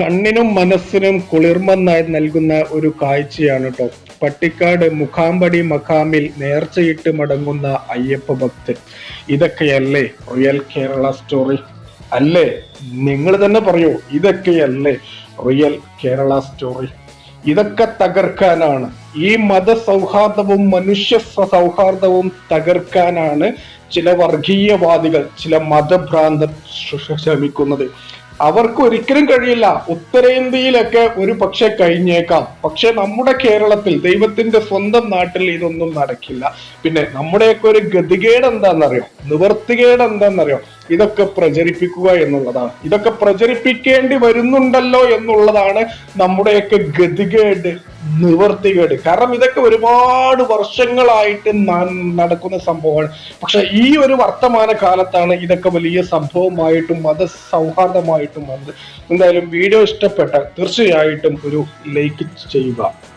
കണ്ണിനും മനസ്സിനും കുളിർമ നൽകുന്ന ഒരു കാഴ്ചയാണ് കേട്ടോ പട്ടിക്കാട് മുഖാമ്പടി മഖാമിൽ നേർച്ചയിട്ട് മടങ്ങുന്ന അയ്യപ്പ ഭക്തൻ. ഇതൊക്കെയല്ലേ റിയൽ കേരള സ്റ്റോറി അല്ലേ? നിങ്ങൾ തന്നെ പറയൂ ഇതൊക്കെയല്ലേ റിയൽ കേരള സ്റ്റോറി ഇതൊക്കെ തകർക്കാനാണ്. ഈ മതസൗഹാർദ്ദവും മനുഷ്യ സൗഹാർദ്ദവും തകർക്കാനാണ് ചില വർഗീയവാദികൾ ചില മതഭ്രാന്തർ ശ്രമിക്കുന്നത്. അവർക്ക് ഒരിക്കലും കഴിയില്ല. ഉത്തരേന്ത്യയിലൊക്കെ ഒരു പക്ഷെ കഴിഞ്ഞേക്കാം. പക്ഷെ നമ്മുടെ കേരളത്തിൽ ദൈവത്തിന്റെ സ്വന്തം നാട്ടിൽ ഇതൊന്നും നടക്കില്ല. പിന്നെ നമ്മുടെയൊക്കെ ഒരു ഗതികേട് എന്താണെന്നറിയോ? നിവർത്തികേട് എന്താണെന്നറിയോ? ഇതൊക്കെ പ്രചരിപ്പിക്കുക എന്നുള്ളതാണ്. ഇതൊക്കെ പ്രചരിപ്പിക്കേണ്ടി വരുന്നുണ്ടല്ലോ എന്നുള്ളതാണ് നമ്മുടെയൊക്കെ ഗതികേട് നിവർത്തികേട്. കാരണം ഇതൊക്കെ ഒരുപാട് വർഷങ്ങളായിട്ട് നടക്കുന്ന സംഭവമാണ്. പക്ഷെ ഈ ഒരു വർത്തമാന കാലത്താണ് ഇതൊക്കെ വലിയ സംഭവമായിട്ടും മത സൗഹാർദ്ദമായിട്ടും വന്നത്. എന്തായാലും വീഡിയോ ഇഷ്ടപ്പെട്ട തീർച്ചയായിട്ടും ഒരു ലൈക്ക് ചെയ്യുക.